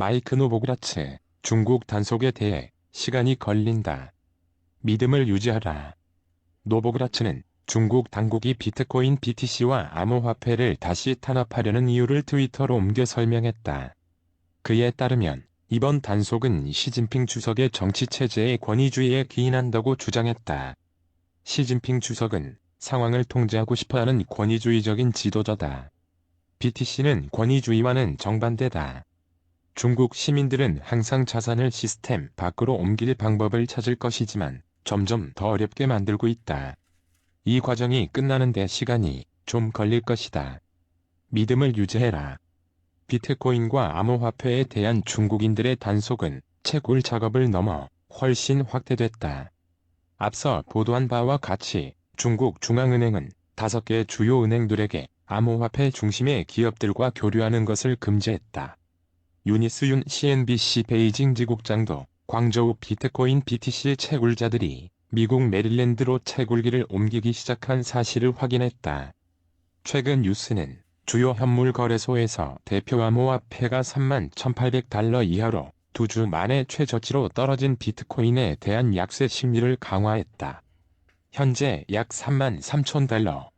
마이크 노보그라츠, 중국 단속에 대해 시간이 걸린다. 믿음을 유지하라. 노보그라츠는 중국 당국이 비트코인 BTC와 암호화폐를 다시 탄압하려는 이유를 트위터로 옮겨 설명했다. 그에 따르면 이번 단속은 시진핑 주석의 정치체제의 권위주의에 기인한다고 주장했다. 시진핑 주석은 상황을 통제하고 싶어하는 권위주의적인 지도자다. BTC는 권위주의와는 정반대다. 중국 시민들은 항상 자산을 시스템 밖으로 옮길 방법을 찾을 것이지만 점점 더 어렵게 만들고 있다. 이 과정이 끝나는데 시간이 좀 걸릴 것이다. 믿음을 유지해라. 비트코인과 암호화폐에 대한 중국인들의 단속은 채굴 작업을 넘어 훨씬 확대됐다. 앞서 보도한 바와 같이 중국 중앙은행은 다섯 개 주요 은행들에게 암호화폐 중심의 기업들과 교류하는 것을 금지했다. 유니스윤 CNBC 베이징 지국장도 광저우 비트코인 BTC 채굴자들이 미국 메릴랜드로 채굴기를 옮기기 시작한 사실을 확인했다. 최근 뉴스는 주요 현물 거래소에서 대표 암호화폐가 3만 1,800달러 이하로 두 주 만에 최저치로 떨어진 비트코인에 대한 약세 심리를 강화했다. 현재 약 3만 3천 달러,